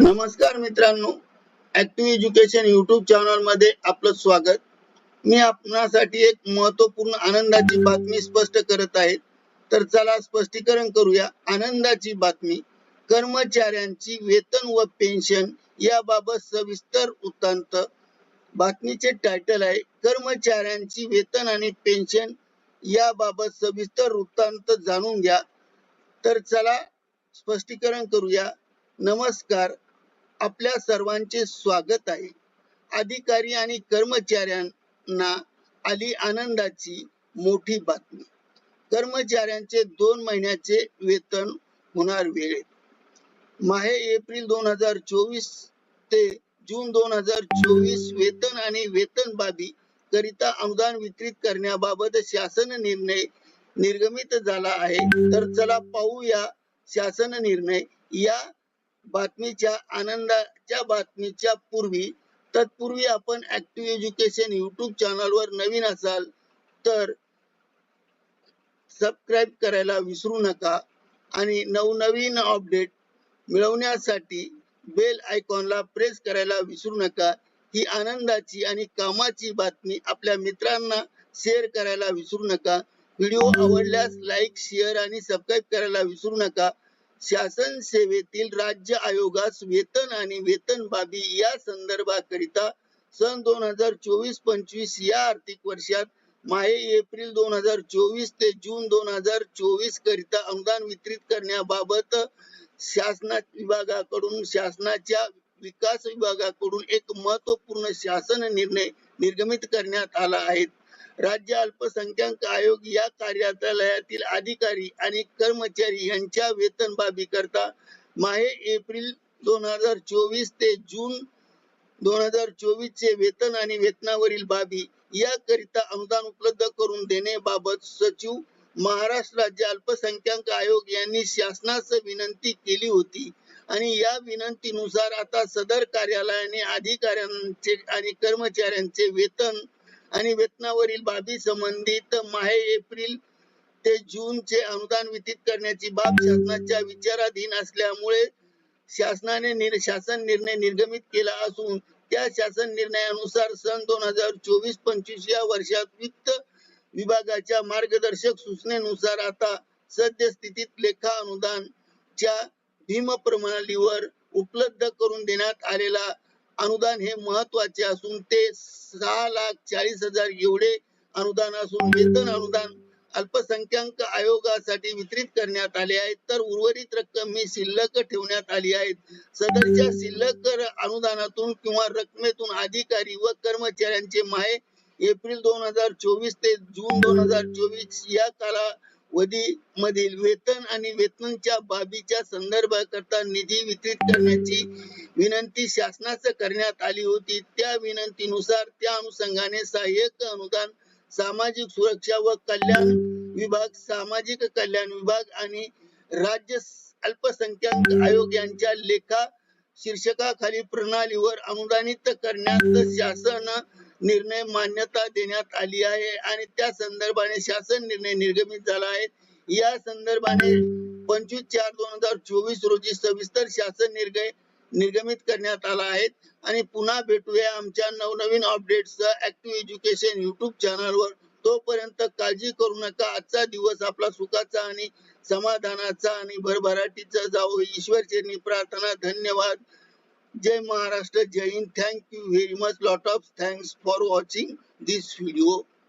नमस्कार मित्रांनो active education YouTube चॅनलमध्ये आपलं स्वागत. मी आपणासाठी एक महत्त्वपूर्ण आनंदाची बातमी स्पष्ट करत आहे. तर चला स्पष्टीकरण करूया. आनंदाची बातमी कर्मचाऱ्यांची वेतन व पेन्शन याबाबत सविस्तर वृत्तांत. बातमीचे टायटल आहे कर्मचाऱ्यांची वेतन आणि पेन्शन याबाबत सविस्तर वृत्तांत जाणून घ्या. तर चला स्पष्टीकरण करूया. नमस्कार. आपल्या सर्वांचे स्वागत आहे. अधिकारी आणि कर्मचाऱ्यांना आली आनंदाची मोठी बातमी. कर्मचाऱ्यांचे दोन महिन्याचे वेतन होणार वेळेत माहे एप्रिल दोन हजार चोवीस ते जून दोन हजार चोवीस वेतन आणि वेतन बाबी करिता अनुदान वितरित करण्याबाबत शासन निर्णय निर्गमित झाला आहे. तर चला पाहूया शासन निर्णय. या बातमीच्या आनंदाच्या बातमीच्या पूर्वी तत्पूर्वी आपण ऍक्टिव्ह एज्युकेशन युट्यूब चॅनलवर नवीन असाल तर सबस्क्राईब करायला विसरू नका आणि नवनवीन अपडेट मिळवण्यासाठी बेल आयकॉनला प्रेस करायला विसरू नका. ही आनंदाची आणि कामाची बातमी आपल्या मित्रांना शेअर करायला विसरू नका. व्हिडिओ आवडल्यास लाईक शेअर आणि सबस्क्राईब करायला विसरू नका. शासन सेवेतील राज्य आयोगास वेतन आणि वेतन बाबी या संदर्भाकरिता सन दोन हजार चोवीस पंचवीस या आर्थिक वर्षात माहे एप्रिल दोन हजार चोवीस ते जून दोन हजार चोवीस करिता अनुदान वितरित करण्याबाबत शासना विभागाकडून शासनाच्या विकास विभागाकडून एक महत्त्वपूर्ण शासन निर्णय निर्गमित करण्यात आला आहे. राज्य अल्पसंख्याक आयोग या कार्यालयातील अधिकारी आणि कर्मचारी यांच्या वेतन बाबी करता माहे एप्रिल दोन हजार चोवीस ते जून दोन हजार चोवीस चे वेतन आणि वेतनावरील बाबी याकरिता अनुदान उपलब्ध करून देण्याबाबत सचिव महाराष्ट्र राज्य अल्पसंख्याक आयोग यांनी शासनास विनंती केली होती. आणि या विनंतीनुसार आता सदर कार्यालयाने अधिकाऱ्यांचे आणि कर्मचाऱ्यांचे वेतन आणि वेतनावरील बाबी संबंधित माहे एप्रिल ते जून चे अनुदान वितरित करण्याची बाब शासनाच्या विचाराधीन असल्यामुळे शासनाने निर- शासन निर्णय निर्गमित केला असून त्या शासन निर्णयानुसार सन दोन हजार चोवीस पंचवीस या वर्षात वित्त विभागाच्या मार्गदर्शक सूचनेनुसार आता सद्यस्थितीत लेखा अनुदानच्या भीम प्रणालीवर उपलब्ध करून देण्यात आलेला अनुदान हे महत्त्वाचे असून ते सहा लाख चाळीस हजार एवढे अनुदान असून वेतन अनुदान अल्पसंख्याक आयोगासाठी वितरित करण्यात आले आहे. तर उर्वरित रक्कम ही शिल्लक ठेवण्यात आली आहेत सदरच्या शिल्लक अनुदानातून किंवा रकमेतून अधिकारी व कर्मचाऱ्यांचे माहे एप्रिल दोन हजार चोवीस ते जून दोन हजार चोवीस या काला मधील वेतन आणि वेतनच्या बाबीच्या संदर्भाकरता निधी वितरित करण्याची विनंती शासनास करण्यात आली होती. त्या विनंतीनुसार त्या अनुषंगाने सहाय्यक अनुदान सामाजिक सुरक्षा व कल्याण विभाग सामाजिक कल्याण विभाग आणि राज्य अल्पसंख्याक आयोग यांच्या लेखा शीर्षकाखाली प्रणालीवर अनुदानित करण्यात शासन निर्णय मान्यता देण्यात आली आहे. आणि त्या संदर्भाने शासन निर्णय निर्गमित झाला आहे. या संदर्भाने पंचवीस चार दोन हजार चोवीस रोजी सविस्तर शासन निर्णय निर्गमित करण्यात आला आहे. आणि पुन्हा भेटूया आमच्या नवनवीन अपडेट्स ऍक्टिव्ह एज्युकेशन युट्यूब चॅनलवर तोपर्यंत काळजी करू नका. आजचा दिवस आपला सुखाचा आणि समाधानाचा आणि भरभराटीचा जावो. ईश्वर चरणी प्रार्थना. धन्यवाद. जय महाराष्ट्र. जय Hind. Thank you very much lot of thanks for watching this video